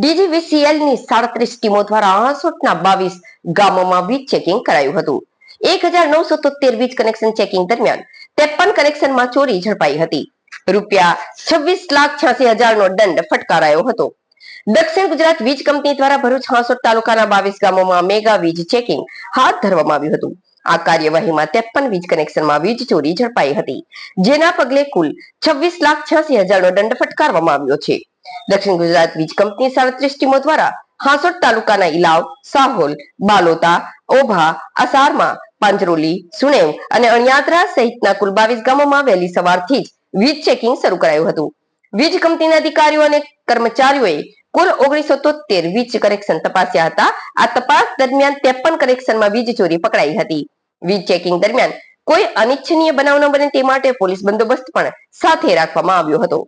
ડીજીવીસીએલની સાડત્રીસ ટીમો દ્વારા આસોટના બાવીસ ગામોમાં વીજ ચેકિંગ કરાયું હતું. એક હજાર નવસો તોતેર વીજ કનેક્શન ચેકિંગ દરમિયાન ત્રેપન કનેક્શનમાં ચોરી ઝડપાઈ હતી. રૂપિયા છવ્વીસ લાખ છ્યાસી હજારનો દંડ ફટકારાયો હતો. દક્ષિણ ગુજરાત વીજ કંપની દ્વારા ભરૂચ હાંસોટ તાલુકાના બાવીસ ગામોમાં મેગા વીજ ચેકિંગ હાથ ધરવામાં આવ્યું હતું. આ કાર્યવાહીમાં ત્રેપન વીજ કનેક્શનમાં વીજ ચોરી ઝડપાઈ હતી. જેના પગલે કુલ છવ્વીસ લાખ છ્યાસી હજારનો દંડ ફટકારવામાં આવ્યો છે. દક્ષિણ ગુજરાત વીજ કંપની સાડત્રીસ ટીમો દ્વારા હાંસોટ તાલુકાના ઇલાવ સાહોલ, બાલોતા, ઓભા, અસારમા, પાંજરોલી, સુનેવ અને અણિયાદરા સહિતના કુલ બાવીસ ગામોમાં વહેલી સવારથી જ વીજ ચેકિંગ શરૂ કરાયું હતું. વીજ કંપનીના અધિકારીઓ અને કર્મચારીઓએ કુલ ઓગણીસો તોતેર વીજ કનેક્શન તપાસ્યા હતા. આ તપાસ દરમિયાન ત્રેપન કનેક્શનમાં વીજ ચોરી પકડાઈ હતી. વીજ ચેકિંગ દરમિયાન કોઈ અનિચ્છનીય બનાવ ન બને તે માટે પોલીસ બંદોબસ્ત પણ સાથે રાખવામાં આવ્યો હતો.